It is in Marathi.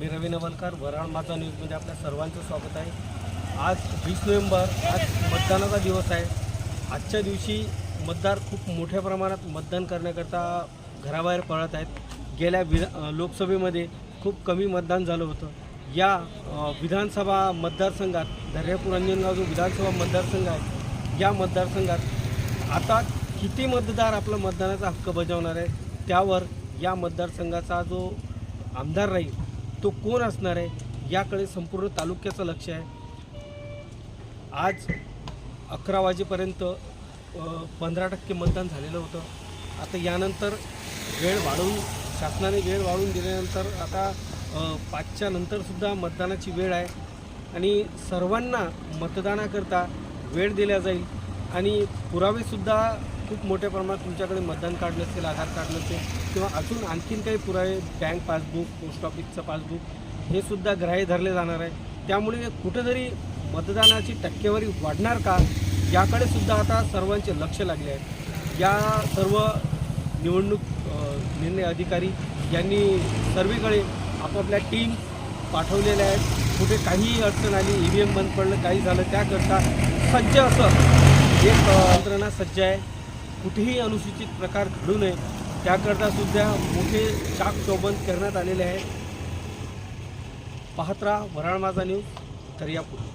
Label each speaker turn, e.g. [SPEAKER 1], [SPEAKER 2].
[SPEAKER 1] मी रवी नवलकर वराळ माझा न्यूजमध्ये आपल्या सर्वांचं स्वागत आहे. आज वीस नोव्हेंबर आज मतदानाचा दिवस आहे. आजच्या दिवशी मतदार खूप मोठ्या प्रमाणात मतदान करण्याकरता घराबाहेर पळत आहेत. गेल्या विधा लोकसभेमध्ये खूप कमी मतदान झालं होतं. या विधानसभा मतदारसंघात दर्यापूर अंजनगाव जो विधानसभा मतदारसंघ आहे या मतदारसंघात आता किती मतदार आपला मतदानाचा हक्क बजावणार आहे त्यावर या मतदारसंघाचा जो आमदार राहील तो कोण असणार आहे याकडे संपूर्ण तालुक्याचं लक्ष आहे. आज अकरा वाजेपर्यंत पंधरा टक्के मतदान झालेलं होतं. आता यानंतर वेळ वाढवून शासनाने वेळ वाढवून दिल्यानंतर आता पाचच्या नंतरसुद्धा मतदानाची वेळ आहे. आणि सर्वांना मतदानाकरता वेळ दिला जाईल. आणि पुरावेसुद्धा खूप मोठ्या प्रमाणात तुमच्याकडे मतदान कार्ड नसेल आधार कार्ड नसेल किंवा अजून आणखीन काही पुरावे बँक पासबुक पोस्ट ऑफिसचं पासबुक हे सुद्धा ग्राह्य धरले जाणार आहे. त्यामुळे कुठेतरी मतदानाची टक्केवारी वाढणार का? याकडे सुद्धा आता सर्वांचे लक्ष लागले आहे. या सर्व निवडणूक निर्णय अधिकारी यांनी सर्वीकडे आपापल्या टीम पाठवलेल्या आहेत. कुठे काहीही अडचण आली ई व्ही एम बंद पडलं काही झालं त्याकरता सज्ज असं एक यंत्रणा सज्ज आहे. कुठेही अनुसूचित प्रकार घडू नये त्याकरता सुद्धा मोठे चाक चौबंद करण्यात आलेले आहे. पाहत राहा वराळ माझा न्यूज दर्यापूर.